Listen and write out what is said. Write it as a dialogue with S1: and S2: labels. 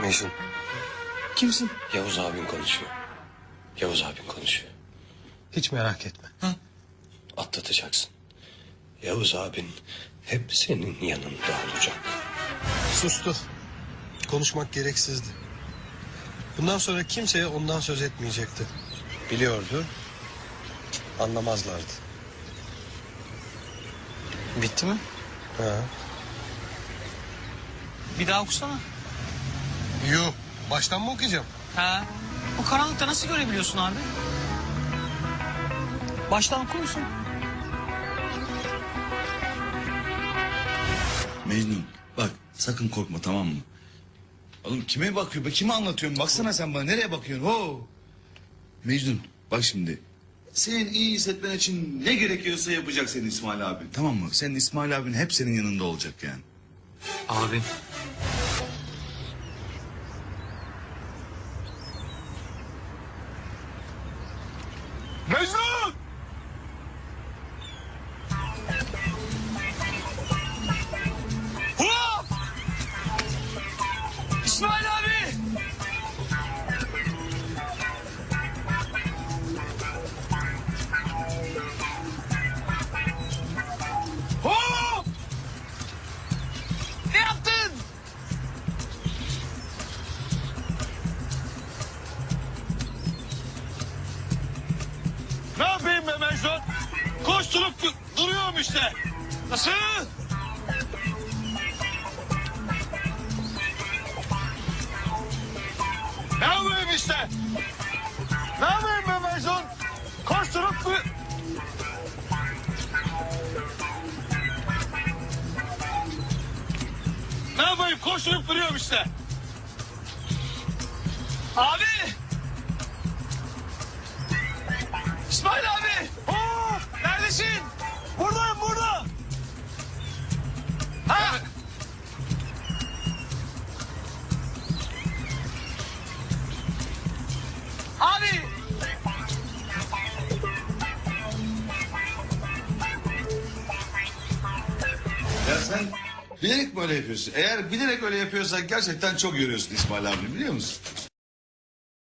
S1: Mecnun.
S2: Kimsin?
S1: Yavuz abin konuşuyor. Yavuz abin konuşuyor.
S2: Hiç merak etme.
S1: Atlatacaksın. Yavuz abin hep senin yanında olacak.
S2: Sustu. Konuşmak gereksizdi. Bundan sonra kimseye ondan söz etmeyecekti. Biliyordu. Anlamazlardı.
S3: Bitti mi?
S2: Ha.
S3: Bir daha okusana.
S2: Yuh. Baştan mı okuyacağım?
S3: Ha. Bu karanlıkta nasıl görebiliyorsun abi? Baştan okur musun?
S4: Mecnun bak sakın korkma tamam mı? Oğlum kime bakıyor? be? Kime anlatıyorum? Baksana sen bana nereye bakıyorsun? Oo. Mecnun bak şimdi. Senin iyi hissetmen için ne gerekiyorsa yapacak senin İsmail abi. Tamam mı? Senin İsmail abin hep senin yanında olacak yani.
S3: Abi.
S5: İşte.
S3: Nasıl?
S5: Ne yapayım işte? Ne yapayım be Mecnun? Koşturup du- Ne yapayım? Koşturup duruyorum işte.
S3: Abi!
S4: Sen bilerek mi öyle yapıyorsun? Eğer bilerek öyle yapıyorsan gerçekten çok yoruyorsun İsmail abi biliyor musun?